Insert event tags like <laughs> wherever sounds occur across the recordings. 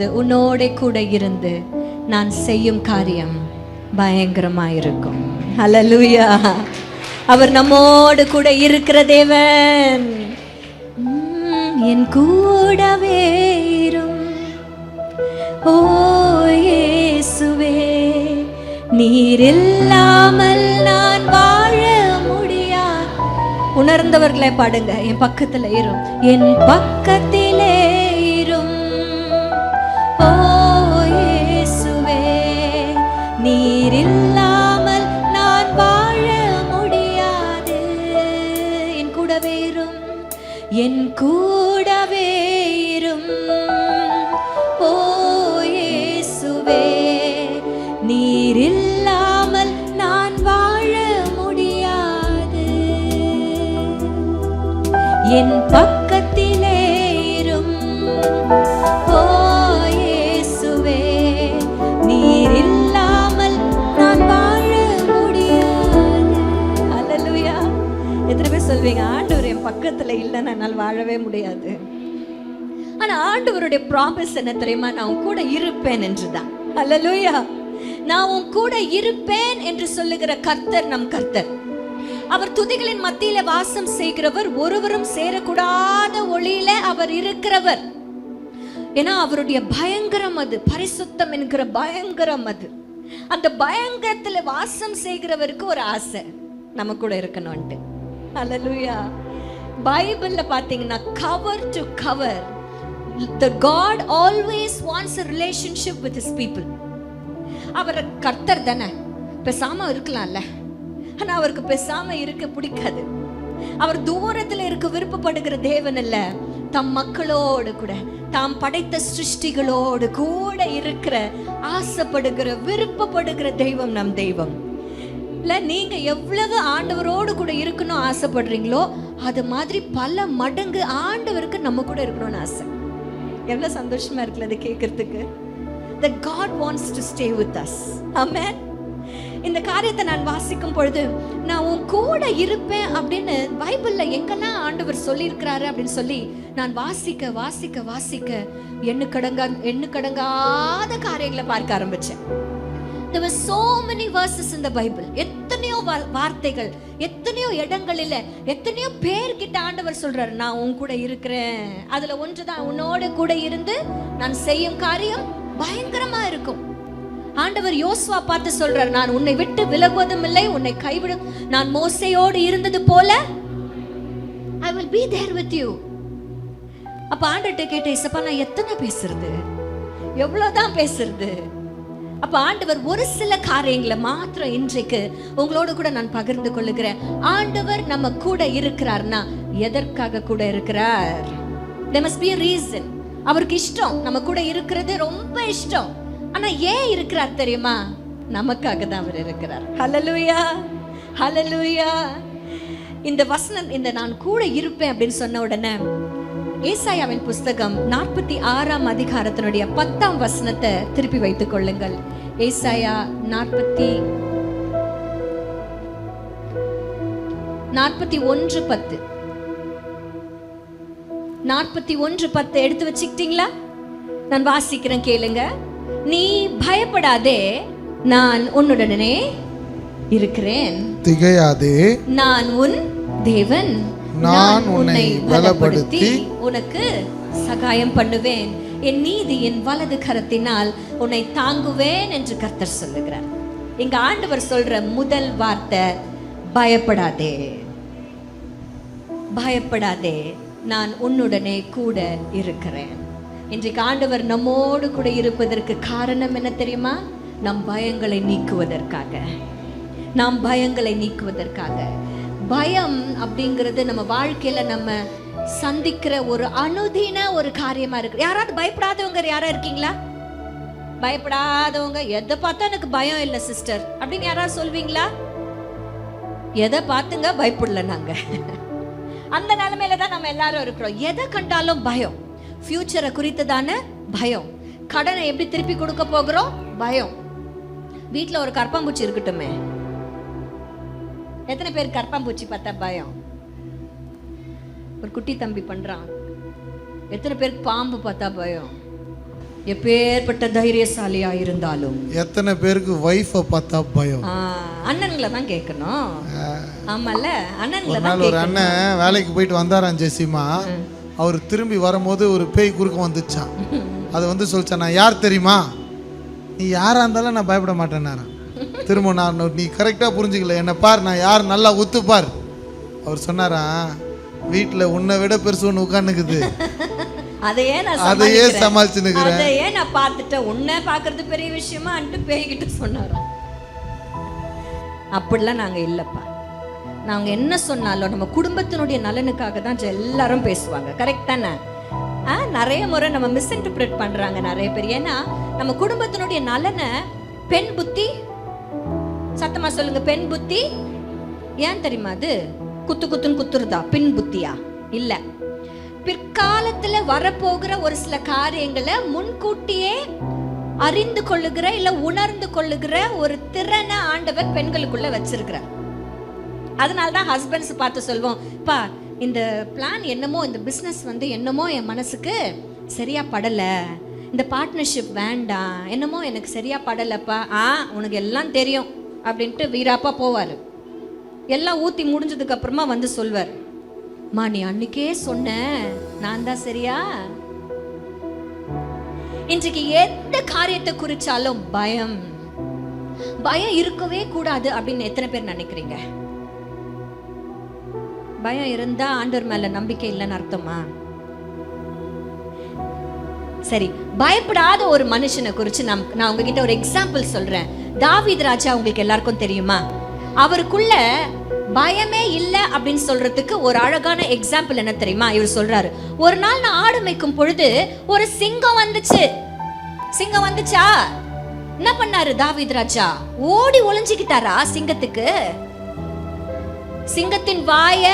உன்னோட கூட இருந்து நான் செய்யும் காரியம் பயங்கரமா இருக்கும் அலலூயா அவர் நம்மோடு கூட இருக்கிற தேவன். என் கூடவே இரும். ஓ இயேசுவே நீர் இல்லாமல் நான் வாழ முடியா? உணர்ந்தவர்களை பாடுங்க. என் பக்கத்துல இரும் என் பக்கத்திலே கூடவே இரும் என் கூடவே இரும் ஓ இயேசுவே நான் வாழ முடியாது. என் பக்கத்திலே ஆண்டவர் இல்லைன்னா என்னால் வாழவே முடியாது. ஆனால் ஆண்டவருடைய ப்ராமிஸ் என்ன தெரியுமா? நான் உன் கூட இருப்பேன் என்று என்றுதான். அல்லேலூயா நான் உன் கூட இருப்பேன் என்று சொல்லுகிற கர்த்தர் நம் கர்த்தர். அவர் துதிகளின் மத்தியில வாசம் செய்கிறவர் ஒருவரும் சேரக்கூடாத ஒளியில அவர் இருக்கிறவர். ஏன்னா அவருடைய பயங்கரம் அது. பரிசுத்தம் என்கிற பயங்கரம் அது. அந்த பயங்கரத்துல வாசம் செய்கிறவருக்கு ஒரு ஆசை. நம்ம கூட இருக்கணும்ட்டு அல்லேலூயா பைபிள்ல பாத்தீங்கன்னா cover to cover the God always wants a relationship with his people அவர் கர்த்தர் தானே. பேசாமல் இருக்கலாம்ல. ஆனா அவருக்கு பேசாமல் இருக்க பிடிக்காது. அவர் தூரத்துல இருக்க விருப்பப்படுகிற தேவன் அல்ல தம் மக்களோடு கூட தாம் படைத்த சிருஷ்டிகளோடு கூட இருக்கிற ஆசைப்படுகிற விருப்பப்படுகிற தெய்வம் நம் தெய்வம். இல்ல நீங்க எவ்வளவு ஆண்டவரோடு கூட இருக்கணும் ஆசைப்படுறீங்களோ அது மாதிரி பல மடங்கு ஆண்டவருக்கு நம்ம கூட இருக்கணும்னு ஆசை. எவ்வளவு சந்தோஷமா இருக்குல்ல அது கேட்கறதுக்கு? The God wants to stay with us amen. இந்த காரியத்தை நான் வாசிக்கும் பொழுது நான் உன் கூட இருப்பேன் அப்படின்னு பைபிள்ல எங்கெல்லாம் ஆண்டவர் சொல்லியிருக்கிறாரு அப்படின்னு சொல்லி நான் வாசிக்க வாசிக்க வாசிக்க எண்ணு கடங்கா எண்ணு கடங்காத காரியங்களை பார்க்க ஆரம்பிச்சேன். There were so many verses in the bible. எத்தனையோ வார்த்தைகள் எத்தனையோ இடங்களில் எத்தனையோ பேர்கிட்ட ஆண்டவர் சொல்றாரு நான் உன் கூட இருக்கிறேன். அதுல ஒன்றுதான் உன்னோட கூட இருந்து நான் செய்யும் காரியம் பயங்கரமா இருக்கும். ஆண்டவர் யோசுவா பார்த்து சொல்றாரு நான் உன்னை விட்டு விலகுவதும் இல்லை உன்னை கைவிடும். நான் மோசையோடு இருந்தது போல I will be there with you அப்ப ஆண்டர்கிட்ட கேட்ட இசப்பா நான் எத்தனை பேசுறது? எவ்வளவுதான் பேசுறது? அப்ப ஆண்டவர் ஒரு சில காரியங்களை மாத்திரம் இன்றைக்கு உங்களோட கூட நான் பகிர்ந்து கொள்ளுகிறேன். ஆண்டவர் நம்ம கூட இருக்கிறார்னா எதற்காக கூட இருக்கிறார்? There must be a reason. அவருக்கு இஷ்டம். நம்ம கூட இருக்கிறது ரொம்ப இஷ்டம். ஆனா ஏன் இருக்கிறார் தெரியுமா? நமக்காக தான் அவர் இருக்கிறார். ஹலலூயா ஹலலூயா இந்த வசனம் இந்த நான் கூட இருப்பேன் அப்படின்னு சொன்ன உடனே ஏசாயாவின் புஸ்தகம் நாற்பத்தி ஆறாம் அதிகாரத்தினுடைய பத்தாம் வசனத்தை திருப்பி வைத்துக் கொள்ளுங்கள். ஏசாயா நாற்பத்தி நாற்பத்தி ஒன்று பத்து. நாற்பத்தி ஒன்று பத்து எடுத்து வச்சுக்கிட்டீங்களா? நான் வாசிக்கிறேன் கேளுங்க. நீ பயப்படாதே நான் உன்னுடனே இருக்கிறேன். திகையாதே நான் உன் தேவன். நான் உன்னை பலப்படுத்தி உனக்கு சகாயம் பண்ணுவேன். என் நீதியின் வலது கரத்தினால் உன்னை தாங்குவேன் என்று கர்த்தர் சொல்லுகிறார். இங்க ஆண்டவர் சொல்ற முதல் வார்த்தை பயப்படாதே. பயப்படாதே நான் உன்னுடனே கூட இருக்கிறேன். இன்றைக்கு ஆண்டவர் நம்மோடு கூட இருப்பதற்கு காரணம் என்ன தெரியுமா? நம் பயங்களை நீக்குவதற்காக. நாம் பயங்களை நீக்குவதற்காக. பயம் அப்படிங்கிறது நம்ம வாழ்க்கையில நம்ம சந்திக்கிற ஒரு அனுதின ஒரு காரியமா இருக்கு. யாராவது பயப்படாதவங்க யாரா இருக்கீங்களா? பயப்படாதவங்க. எதை பார்த்தா எனக்கு பயம் இல்லை சிஸ்டர் அப்படின்னு யாராவது சொல்வீங்களா? எதை பார்த்துங்க பயப்படல நாங்க. அந்த நிலைமையில தான் நம்ம எல்லாரும் இருக்கிறோம். எதை கண்டாலும் பயம். ஃபியூச்சரை குறித்ததான பயம். கடனை எப்படி திருப்பி கொடுக்க போகிறோம்? பயம். வீட்டில் ஒரு கற்பம்பூச்சி இருக்கட்டுமே. எத்தனை பேர் கற்பாம்பூச்சி பார்த்தா பயம்? ஒரு குட்டி தம்பி பண்றான். எத்தனை பேருக்கு பாம்பு பார்த்தா பயம்? எப்பேற்பட்ட தைரியசாலியா இருந்தாலும். எத்தனை பேருக்கு ஒய்ஃபை பார்த்தா பயம்? அண்ணன்களை தான் கேட்கணும். ஆமால அண்ணன்களை ஒரு தான் ஒரு அண்ணன் வேலைக்கு போயிட்டு வந்தாராம் ஜெசிமா. அவர் திரும்பி வரும்போது ஒரு பேய் குறுக்க வந்துச்சான் அது வந்து சொல்லிச்சான் நான் யார் தெரியுமா? நீ யாரா இருந்தாலும் நான் பயப்பட மாட்டேன்னாராம். திரும்ப நான் நீ கரெக்டாக புரிஞ்சுக்கல. என்னை பார் நான் யார்? நல்லா ஒத்து பார். அவர் சொன்னாராம் வீட்டில் உன்னை விட பெருசு ஒன்று உட்காந்துக்குது <laughs> அதையே நான் அதையே சமாளிக்கிறேன். சமாளிச்சுன்னுக்குறேன். அதையே நான் பார்த்துட்டேன். உன்னை பார்க்கறது பெரிய விஷயமா அன்ட்டு பேய்கிட்ட சொன்னாராம் அப்படிலாம் நாங்க இல்லப்பா. நாங்க என்ன சொன்னாலும் நம்ம குடும்பத்தினுடைய நலனுக்காக தான் எல்லாரும் பேசுவாங்க. கரெக்ட் தானே? நிறைய முறை நம்ம மிஸ்இன்டர்பிரேட் பண்றாங்க நிறைய பேர். ஏன்னா நம்ம குடும்பத்தினுடைய நலனை பெண் புத்தி சத்தமா சொல்லுங்க பெண் புத்தி? ஏன் தெரியுமா அது? குத்து குத்துன்னு குத்துறதா? பின் புத்தியா? இல்ல. பிற்காலத்துல வரப்போகிற ஒரு சில காரியங்களை முன்கூட்டியே அறிந்து கொள்ளுகிற இல்ல உணர்ந்து கொள்ளுகிற ஒரு திறனை ஆண்டவர் பெண்களுக்குள்ள வச்சிருக்கிறார். அதனால தான் ஹஸ்பண்ட்ஸ் பார்த்து சொல்வோம் பா இந்த பிளான் என்னமோ இந்த பிஸ்னஸ் வந்து என்னமோ என் மனசுக்கு சரியா படல. இந்த பார்ட்னர்ஷிப் வேண்டாம். என்னமோ எனக்கு சரியா படலப்பா. ஆ உனக்கு எல்லாம் தெரியும். அப்படின்ட்டு வீராப்பா போவார். எல்லாம் ஊற்றி முடிஞ்சதுக்கு அப்புறமா வந்து சொல்வார். மா நீ அன்னைக்கே சொன்ன. நான் தான் சரியா? இன்றைக்கு எந்த காரியத்தை குறிச்சாலும் பயம். பயம் இருக்கவே கூடாது அப்படின்னு எத்தனை பேர் நினைக்கிறீங்க? பயம் இருந்தா ஆண்டவர் மேல நம்பிக்கை இல்லைன்னு அர்த்தமா? சரி பயப்படாத ஒரு மனுஷனை குறித்து நான் நான் உங்ககிட்ட ஒரு எக்ஸாம்பிள் சொல்றேன். தாவீத் ராஜா உங்களுக்கு எல்லாருக்கும் தெரியுமா? அவருக்குள்ள பயமே இல்லை அப்படின்னு சொல்றதுக்கு ஒரு அழகான எக்ஸாம்பிள் என்ன தெரியுமா? இவர் சொல்றாரு. ஒரு நாள் நான் ஆடு மேய்க்கும் பொழுது ஒரு சிங்கம் வந்துச்சு. சிங்கம் வந்துச்சா? என்ன பண்ணாரு தாவீது ராஜா? ஓடி ஒளிஞ்சுக்கிட்டாரா சிங்கத்துக்கு? சிங்கத்தின் வாய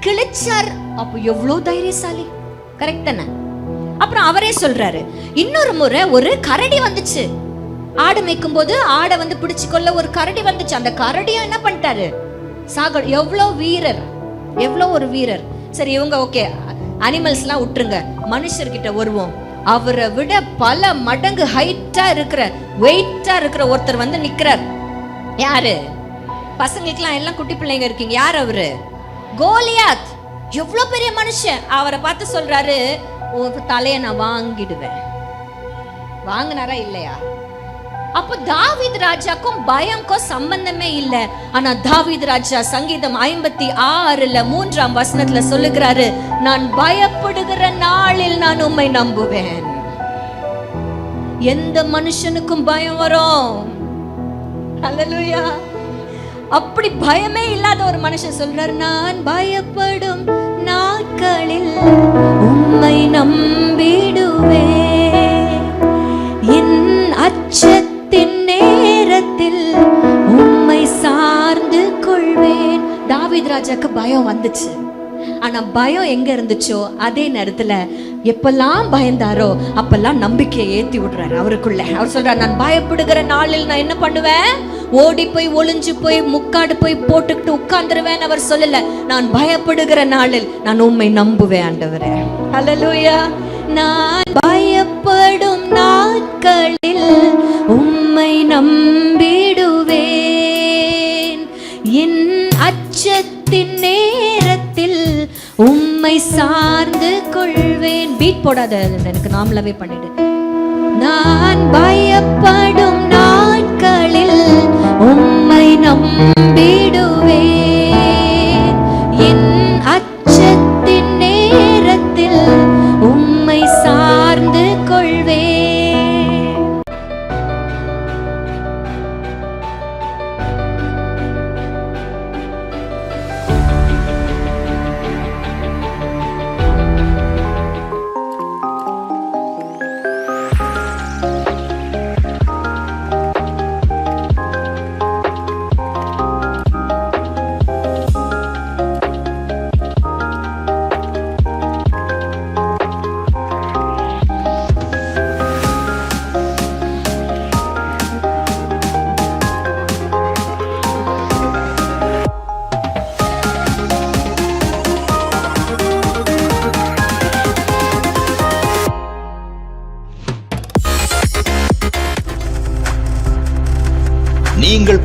கிழிச்சார். அப்போ எவ்வளவு தைரியசாலி? கரெக்ட் தானே? அப்புறம் அவரே சொல்றாரு. இன்னொரு முறை ஒரு கரடி வந்துச்சு. ஆடு மேய்க்கும் போது ஆடை வந்து பிடிச்சு கொள்ள ஒரு கரடி வந்துச்சு. அந்த கரடியும் என்ன பண்ணிட்டாரு? சாக எவ்வளோ வீரர்? எவ்வளோ ஒரு வீரர்? சரி இவங்க ஓகே. அனிமல்ஸ்லாம் விட்டுருங்க. மனுஷர்கிட்ட வருவோம். அவரை விட பல மடங்கு ஹைட்டா இருக்கிற வெயிட்டா இருக்கிற ஒருத்தர் வந்து நிக்கிறார். யாரு? பசங்களுக்கெல்லாம் எல்லாம் குட்டி பிள்ளைங்க இருக்கீங்க. யார் அவரு? கோலியாத். எவ்வளோ பெரிய மனுஷன்? அவரை பார்த்து சொல்றாரு ஒரு தலையை நான் வாங்கிடுவேன். வாங்கினாரா இல்லையா? அப்போ தாவீத் ராஜாக்கும் பயம்க்கும் சம்பந்தமே இல்ல. ஆனா தாவீத் ராஜா சங்கீதம் ஐம்பத்தி ஆறுல மூன்றாம் வசனத்துல சொல்லுகிறாரு நான் பயப்படுகிற நாளில் நான் உண்மை நம்புவேன். எந்த மனுஷனுக்கும் பயம் வரும். அல்லேலூயா அப்படி பயமே இல்லாத ஒரு மனுஷன் சொல்றாரு நான் பயப்படும் நாட்களில் உண்மை நம்பிடுவேன். என் அச்சத்தின் ராஜாக்கு பயம் வந்துச்சு. ஆனா பயம் எங்க இருந்துச்சோ அதே நேரத்துல எப்பெல்லாம் பயந்தாரோ அப்பெல்லாம் நம்பிக்கையை ஏத்தி விடுறாரு அவருக்குள்ள. அவர் சொல்றாரு நான் பயப்படுகிற நாளில் நான் என்ன பண்ணுவேன்? ஓடி போய் ஒளிஞ்சு போய் முக்காடு போய் போட்டுக்கிட்டு உட்கார்ந்துருவேன். அவர் சொல்லல நான் பயப்படுகிற நாளில் நான் உண்மை நம்புவேன் ஆண்டவரே. அலலூயா நான் பயப்படும் நாட்களில் உம்மை நம்பி உம்மை சார்ந்து கொள்வேன். பீட் போடாத எனக்கு நாமளாவே பண்ணிடு. நான் பயப்படும் நாட்களில் உம்மை நம்பி